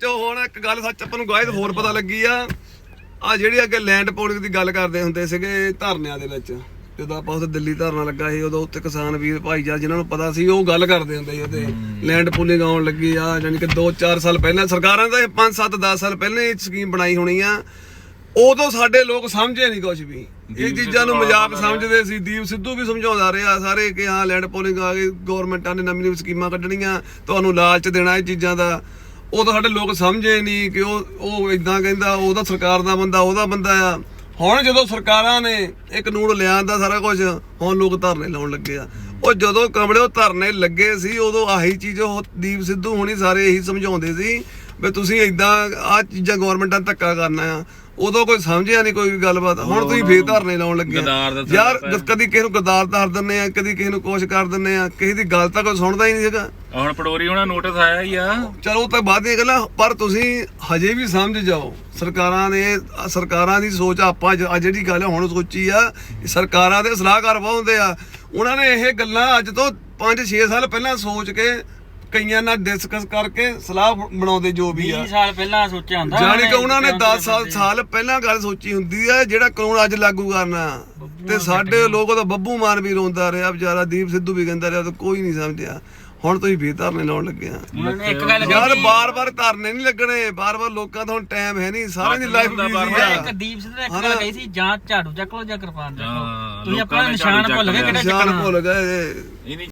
ਚੋ ਹੁਣ ਇੱਕ ਗੱਲ ਸੱਚ ਆਪਾਂ ਨੂੰ ਗਾਇਦ ਹੋਰ ਪਤਾ ਲੱਗੀ ਆ। ਆ ਜਿਹੜੀ ਅੱਗੇ ਲੈਂਡ ਪੋਲਿੰਗ ਦੀ ਗੱਲ ਕਰਦੇ ਹੁੰਦੇ ਸੀਗੇ ਧਰਨਿਆਂ ਦੇ ਵਿੱਚ। ਜਦੋਂ ਆਪਾਂ ਉੱਥੇ ਦਿੱਲੀ ਧਰਨਾ ਲੱਗਾ ਸੀ ਉਦੋਂ ਉੱਥੇ ਕਿਸਾਨ ਵੀਰ ਭਾਈਚਾਰਾ ਜਿਨ੍ਹਾਂ ਨੂੰ ਪਤਾ ਸੀ ਉਹ ਗੱਲ ਕਰਦੇ ਹੁੰਦੇ ਸੀ ਉਹਦੇ ਲੈਂਡ ਪੋਲਿੰਗ ਆਉਣ ਲੱਗੀ ਆ ਯਾਨੀ ਕਿ 2-4 ਸਾਲ ਪਹਿਲਾਂ ਸਰਕਾਰਾਂ ਦਾ 5-7-10 ਸਾਲ ਪਹਿਲਾਂ ਇਹ ਸਕੀਮ ਬਣਾਈ ਹੋਣੀ ਆ। ਉਦੋਂ ਸਾਡੇ ਲੋਕ ਸਮਝੇ ਨਹੀਂ ਕੁਝ ਵੀ। ਇਹ ਚੀਜ਼ਾਂ ਨੂੰ ਮਜ਼ਾਕ ਸਮਝਦੇ ਸੀ ਦੀਪ ਸਿੱਧੂ ਵੀ ਸਮਝਾਉਂਦਾ ਰਿਹਾ ਸਾਰੇ ਕਿ ਹਾਂ ਲੈਂਡ ਪੋਲਿੰਗ ਆ ਗਈ ਗਵਰਨਮੈਂਟਾਂ ਨੇ ਨਵੀਂ ਨਵੀਂ ਸਕੀਮਾਂ ਕੱਢਣੀਆਂ ਤੁਹਾਨੂੰ ਲਾਲਚ ਦੇਣਾ ਇਹ ਚੀਜ਼ਾਂ ਦਾ। ਉਹ ਤਾਂ ਸਾਡੇ ਲੋਕ ਸਮਝੇ ਨਹੀਂ ਕਿ ਉਹ ਉਹ ਇਦਾਂ ਕਹਿੰਦਾ ਉਹਦਾ ਸਰਕਾਰ ਦਾ ਬੰਦਾ, ਉਹਦਾ ਬੰਦਾ ਆ। ਹੁਣ ਜਦੋਂ ਸਰਕਾਰਾਂ ਨੇ ਇਹ ਕਾਨੂੰਨ ਲਿਆਂਦਾ ਸਾਰਾ ਕੁਝ ਹੁਣ ਲੋਕ ਧਰਨੇ ਲਾਉਣ ਲੱਗੇ ਆ। ਉਹ ਜਦੋਂ ਕਮਲੇ ਉਹ ਧਰਨੇ ਲੱਗੇ ਸੀ, ਉਦੋਂ ਆਹੀ ਚੀਜ਼ ਉਹ ਦੀਪ ਸਿੱਧੂ ਹੁਣੀ ਸਾਰੇ ਇਹੀ ਸਮਝਾਉਂਦੇ ਸੀ ਵੀ ਤੁਸੀਂ ਇਦਾਂ ਆ ਚੀਜ਼ਾਂ ਗਵਰਨਮੈਂਟਾਂ ਧੱਕਾ ਕਰਨਾ ਆ ਉਦੋਂ ਕੋਈ ਸਮਝਿਆ ਨਹੀਂ ਕੋਈ ਵੀ ਗੱਲਬਾਤ। ਹੁਣ ਤੁਸੀਂ ਫੇਰ ਧਰਨੇ ਲਾਉਣ ਲੱਗੇ ਦਾ ਯਾਰ ਕਦੀ ਕਿਸੇ ਨੂੰ ਗਦਾਰ ਧਰ ਦਿੰਨੇ ਆ ਕਦੀ ਕਿਸੇ ਨੂੰ ਕੋਸ਼ ਕਰ ਦਿੰਨੇ ਆ ਕਿਸੇ ਦੀ ਗੱਲ ਤਾਂ ਕੋਈ ਸੁਣਦਾ ਹੀ ਨਹੀਂ ਹੈਗਾ। ਹੁਣ ਪਟੋਰੀ ਉਹਨਾਂ ਨੋਟਿਸ ਆਇਆ ਹੀ ਆ। ਚਲੋ ਉਹ ਤਾਂ ਬਾਅਦ ਦੀਆਂ ਗੱਲਾਂ ਪਰ ਤੁਸੀਂ ਹਜੇ ਵੀ ਸਮਝ ਜਾਓ ਸਰਕਾਰਾਂ ਨੇ ਸਰਕਾਰਾਂ ਦੀ ਸੋਚ ਆਪਾਂ ਅੱਜ ਜਿਹੜੀ ਗੱਲ ਹੁਣ ਸੋਚੀ ਆ ਸਰਕਾਰਾਂ ਦੇ ਸਲਾਹਕਾਰ ਬਹੁਤ ਹੁੰਦੇ ਆ। ਉਹਨਾਂ ਨੇ ਇਹ ਗੱਲਾਂ ਅੱਜ ਤੋਂ 5-6 ਸਾਲ ਪਹਿਲਾਂ ਸੋਚ ਕੇ ਕਈਆਂ ਨਾਲ ਡਿਸਕਸ ਕਰਕੇ ਸਲਾਹ ਬਣਾਉਂਦੇ ਜੋ ਵੀ ਆ। 20 ਸਾਲ ਪਹਿਲਾਂ ਸੋਚਿਆ ਹੁੰਦਾ ਜਾਣੀ ਕਿ ਉਹਨਾਂ ਨੇ 10 ਸਾਲ ਸਾਲ ਪਹਿਲਾਂ ਗੱਲ ਸੋਚੀ ਹੁੰਦੀ ਆ ਜਿਹੜਾ ਕਾਨੂੰਨ ਅੱਜ ਲਾਗੂ ਕਰਨਾ। ਤੇ ਸਾਡੇ ਲੋਕ ਉਹਦਾ ਬੱਬੂ ਮਾਨ ਵੀ ਰੋਂਦਾ ਰਿਹਾ ਵਿਚਾਰਾ ਦੀਪ ਸਿੱਧੂ ਵੀ ਕਹਿੰਦਾ ਰਿਹਾ ਤੇ ਕੋਈ ਨਹੀਂ ਸਮਝਿਆ। ਹੁਣ ਤੁਸੀਂ ਵੀ ਧਰਨੇ ਲਾਉਣ ਲੱਗੇ ਆ। ਉਹਨਾਂ ਨੇ ਇੱਕ ਗੱਲ ਯਾਰ ਬਾਰ-ਬਾਰ ਧਰਨੇ ਨਹੀਂ ਲੱਗਣੇ ਬਾਰ-ਬਾਰ ਲੋਕਾਂ ਦਾ ਹੁਣ ਟਾਈਮ ਹੈ ਨਹੀਂ ਸਾਰਿਆਂ ਦੀ ਲਾਈਫ ਬਿਜ਼ੀ। ਆ। ਇੱਕ ਦੀਪ ਸਿੱਧੂ ਨੇ ਇੱਕ ਗੱਲ ਕਹੀ ਸੀ ਜਾਂ ਝਾੜੂ ਚੱਕ ਲਓ ਜਾਂ ਕਿਰਪਾਨ ਚੱਕ ਲਓ ਤੁਸੀਂ ਲੋਕਾਂ ਆਪਣਾ ਨੇ ਨਿਸ਼ਾਨ ਭੁੱਲ ਗਏ ਕਿਹੜਾ ਚੱਕਣਾ। ਭੁੱਲ ਗਏ। ਇਹ ਨਹੀਂ